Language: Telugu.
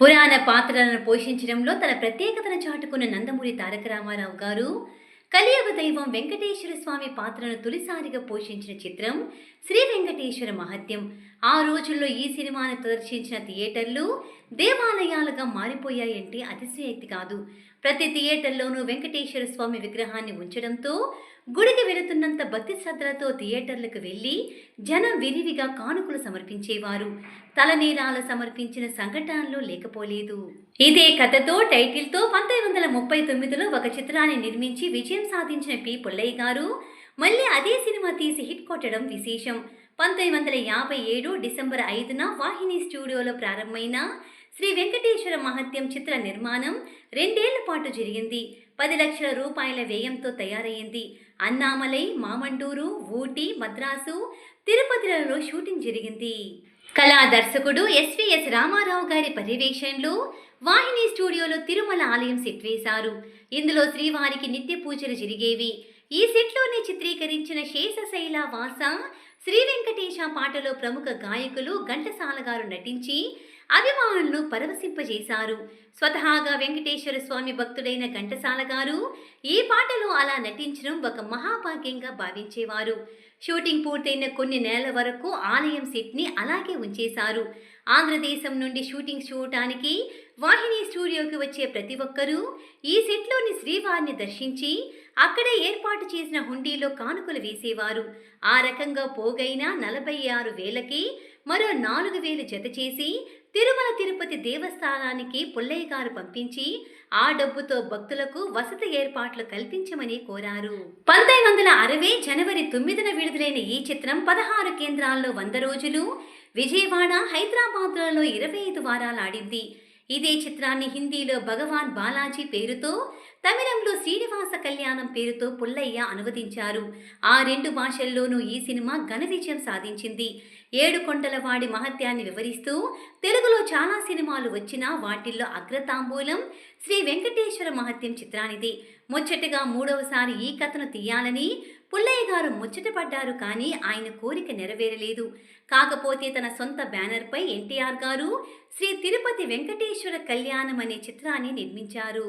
పురాణ పాత్రలను పోషించడంలో తన ప్రత్యేకతను చాటుకున్న నందమూరి తారక రామారావు గారు కలియుగ దైవం వెంకటేశ్వర స్వామి పాత్రను తొలిసారిగా పోషించిన చిత్రం శ్రీ వెంకటేశ్వర మహత్యం. ఆ రోజుల్లో ఈ సినిమాను ప్రదర్శించిన థియేటర్లు దేవాలయాలుగా మారిపోయాయంటే అతిశయక్తి కాదు. ప్రతి థియేటర్లోనూ వెంకటేశ్వర స్వామి విగ్రహాన్ని ఉంచడంతో గుడికి వెళుతున్నంత భక్తి శ్రద్ధలతో థియేటర్లకు వెళ్ళి జనం విరివిగా కానుకలు సమర్పించేవారు. తలనీరాలు సమర్పించిన సంఘటనలు లేకపోలేదు. ఇదే కథతో టైటిల్తో పంతొమ్మిది వందల ముప్పై తొమ్మిదిలో ఒక చిత్రాన్ని నిర్మించి విజయం సాధించిన పి. పుల్లయ్య గారు మళ్ళీ అదే సినిమా తీసి హిట్ కొట్టడం విశేషం. పంతొమ్మిది వందల యాభై ఏడు డిసెంబర్ ఐదున వాహిని స్టూడియోలో ప్రారంభమైన శ్రీ వెంకటేశ్వర మహత్యం చిత్ర నిర్మాణం రెండేళ్ళ పాటు జరిగింది. పది లక్షల రూపాయల వ్యయంతో తయారయ్యింది. అన్నామలై మామండూరు ఊటీ మద్రాసు తిరుపతిలలో షూటింగ్ జరిగింది. కళా దర్శకుడు ఎస్విఎస్ రామారావు గారి పర్యవేక్షణలో వాహిని స్టూడియోలో తిరుమల ఆలయం సెట్ వేశారు. ఇందులో శ్రీవారికి నిత్య పూజలు జరిగేవి. ఈ సెట్లోనే చిత్రీకరించిన శేషశైల వాస శ్రీ వెంకటేశ పాటలో ప్రముఖ గాయకులు ఘంటసాల గారు నటించి అభిమానులను పరవశింపజేశారు. స్వతహాగా వెంకటేశ్వర స్వామి భక్తుడైన ఘంటసాల గారు ఈ పాటలో అలా నటించడం ఒక మహాభాగ్యంగా భావించేవారు. షూటింగ్ పూర్తయిన కొన్ని నెలల వరకు ఆలయం సెట్ని అలాగే ఉంచేశారు. ఆంధ్రదేశం నుండి షూటింగ్ చూడటానికి వాహిని స్టూడియోకి వచ్చే ప్రతి ఒక్కరూ ఈ సెట్లోని శ్రీవారిని దర్శించి అక్కడే ఏర్పాటు చేసిన హుండీలో కానుకలు వేసేవారు. ఆ రకంగా పో పోగైన నలభై ఆరు వేలకి మరో నాలుగు వేలు జత చేసి తిరుమల తిరుపతి దేవస్థానానికి పుల్లయ్య గారు పంపించి ఆ డబ్బుతో భక్తులకు వసతి ఏర్పాట్లు కల్పించమని కోరారు. పంతొమ్మిది వందల అరవై జనవరి తొమ్మిదిన విడుదలైన ఈ చిత్రం పదహారు కేంద్రాల్లో వంద రోజులు విజయవాడ హైదరాబాద్లలో ఇరవై ఐదు వారాలు ఆడింది. ఇదే చిత్రాన్ని హిందీలో భగవాన్ బాలాజీ పేరుతో తమిళంలో శ్రీనివాస కళ్యాణం పేరుతో పుల్లయ్య అనువదించారు. ఆ రెండు భాషల్లోనూ ఈ సినిమా ఘన విజయం సాధించింది. ఏడుకొండలవాడి మహత్యాన్ని వివరిస్తూ తెలుగులో చాలా సినిమాలు వచ్చినా వాటిల్లో అగ్రతాంబూలం శ్రీ వెంకటేశ్వర మహత్యం చిత్రానిది. ముచ్చటగా మూడవసారి ఈ కథను తీయాలని పుల్లయ్య గారు ముచ్చటపడ్డారు కానీ ఆయన కోరిక నెరవేరలేదు. కాకపోతే తన సొంత బ్యానర్పై ఎన్టీఆర్ గారు శ్రీ తిరుపతి వెంకటేశ్వర కళ్యాణం అనే చిత్రాన్ని నిర్మించారు.